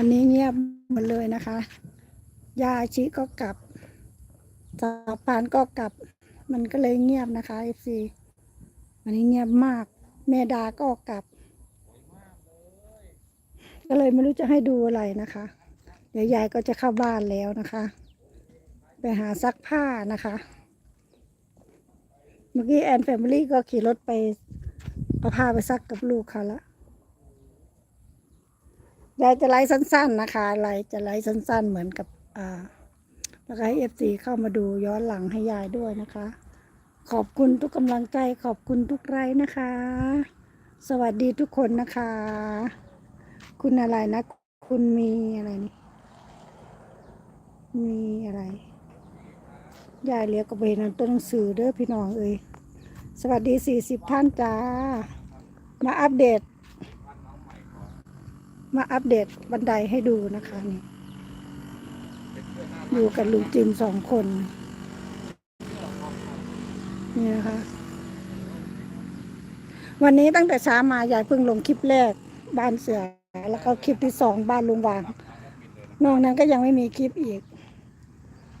วันนี้เงียบหมดเลยนะคะ ยาชิก็กลับสาปานก็กลับ มันก็เลยเงียบนะคะเอฟซีวันนี้เงียบมาก แม่ดาก็กลับ ก็เลยไม่รู้จะให้ดูอะไรนะคะ เดี๋ยวยายก็จะเข้าบ้านแล้วนะคะ ไปหาซักผ้านะคะ เมื่อกี้แอนแฟมิลี่ก็ขี่รถไปเอาผ้าไปซักกับลูกเขาละ ยายจะไลฟ์สั้น ๆนะคะไลฟ์จะไลฟ์สั้น ๆ เหมือนกับอ่าแล้วก็ให้เอฟซีเข้ามาดูย้อนหลังให้ยายด้วยนะคะ ขอบคุณทุกกำลังใจขอบคุณทุกไลค์นะคะ สวัสดีทุกคนนะคะ คุณอะไรนะ คุณมีอะไรนี่มีอะไรยายเลี้ยงก็ไปเห็นตัวหนังสือเด้อพี่น้องเอ้ยสวัสดีสี่สิบท่านจ้า มาอัปเดต มาอัปเดตบันไดให้ดูนะคะนี่อยู่กับลุงจิมสองคน นี่นะคะ วันนี้ตั้งแต่เช้ามายายเพิ่งลงคลิปแรกบ้านเสือ แล้วก็คลิปที่สองบ้านลุงวาง นอกนั้นก็ยังไม่มีคลิปอีก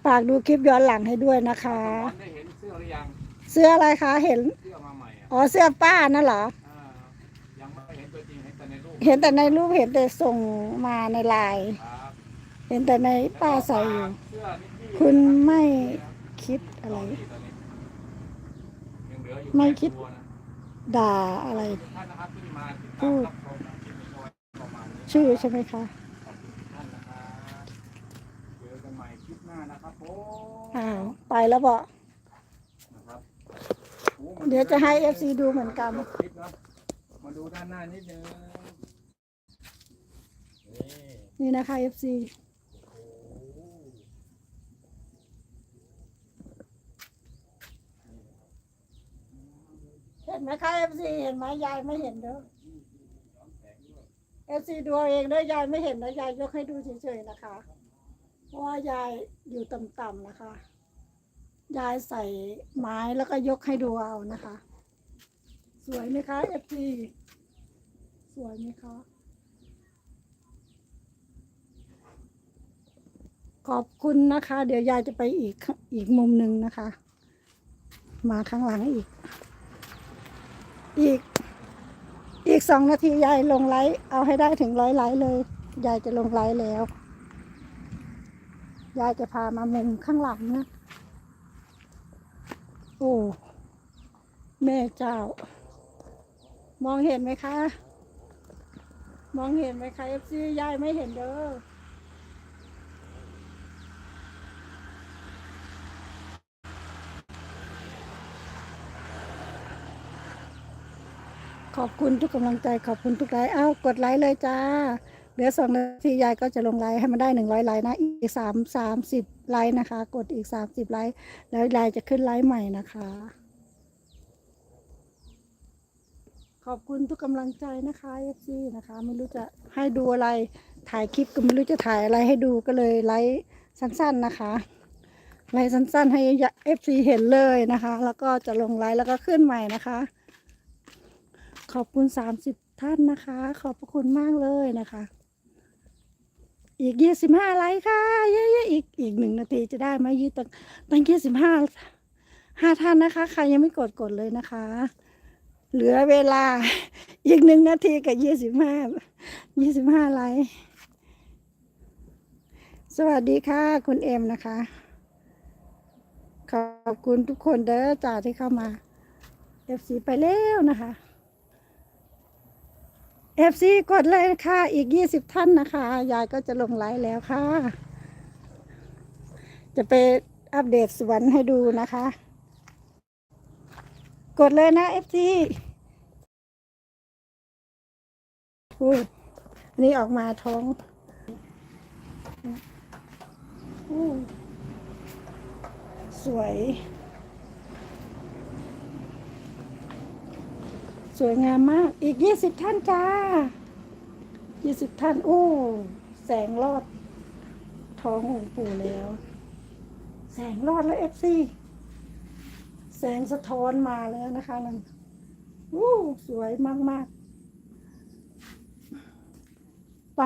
ฝากดูคลิปย้อนหลังให้ด้วยนะคะ ได้เห็นเสื้อหรือยังเสื้ออะไรคะเห็นเสื้อมาใหม่อะ อ๋อเสื้อป้านั่นเหรออ่ายังไม่เห็นตัวจริง เห็นแต่ในรูปเห็นแต่ส่งมาในไลน์เห็นแต่ในป้าใส่อยู่ คุณไม่คิดอะไร ไม่คิดด่าอะไร พูด ชื่อใช่ไหมคะอ้าวไปแล้วบอกเดี๋ยวจะให้เอฟซีดูเหมือนกัน มาดูด้านหน้านิดนึง นี่นะคะ FC เห็นไหมคะ FC เห็นไหมยายไม่เห็นเด้อ FC ดูเอาเองเด้อยายไม่เห็นนะยายยกให้ดูเฉยๆนะคะเพราะว่ายายอยู่ต่ำๆนะคะ ยายใส่ไม้แล้วก็ยกให้ดูเอานะคะ สวยไหมคะ FC สวยไหมคะ ขอบคุณนะคะ เดี๋ยวยายจะไปอีกอีกมุมหนึ่งนะคะ มาข้างหลังอีก อีก อีกสองนาทียายลงไลฟ์เอาให้ได้ถึงร้อยไลฟ์เลยยายจะลงไลฟ์แล้วยายจะพามามุมข้างหลังนะ โอ้ แม่เจ้า มองเห็นไหมคะ มองเห็นไหมคะเอฟซียายไม่เห็นเด้อ ขอบคุณทุกกำลังใจขอบคุณทุกไลค์เอ้ากดไลค์เลยจ้าเหลือสองนาทียายก็จะลงไลค์ให้มันได้หนึ่งร้อยไลค์นะ อีกสามสามสิบไลค์นะคะ กดอีกสามสิบไลค์แล้วยายจะขึ้นไลค์ใหม่นะคะ ขอบคุณทุกกำลังใจนะคะเอฟซีนะคะ ไม่รู้จะให้ดูอะไรถ่ายคลิปก็ไม่รู้จะถ่ายอะไรให้ดูก็เลยไลค์สั้นๆนะคะไลค์สั้นๆให้เอฟซีเห็นเลยนะคะ แล้วก็จะลงไลค์แล้วก็ขึ้นใหม่นะคะ ขอบคุณสามสิบท่านนะคะ ขอบพระคุณมากเลยนะคะ อีกยี่สิบห้าไลค์ค่ะเยอะๆอีกอีกหนึ่งนาทีจะได้ไหมยี่ตั้งตั้งยี่สิบห้าห้าท่านนะคะใครยังไม่กดกดเลยนะคะ เหลือเวลาอีกหนึ่งนาทีกับยี่สิบห้ายี่สิบห้าไลค์สวัสดีค่ะ คุณเอ็มนะคะ ขอบคุณทุกคนเด้อจ่าที่เข้ามาเอฟซีไปแล้วนะคะ เอฟซีกดเลยค่ะ อีกยี่สิบท่านนะคะ ยายก็จะลงไลฟ์แล้วค่ะ จะไปอัปเดตสวนให้ดูนะคะ กดเลยนะเอฟซีอุ้ยอันนี่ออกมาท้องอู้สวย สวยงามมาก อีกยี่สิบท่านจ้ายี่สิบท่าน โอ้ แสงรอด ท้ององค์ปู่แล้ว แสงรอดแล้วเอฟซีแสงสะท้อนมาแล้วนะคะนั่นอู้สวยมาก ๆ ไป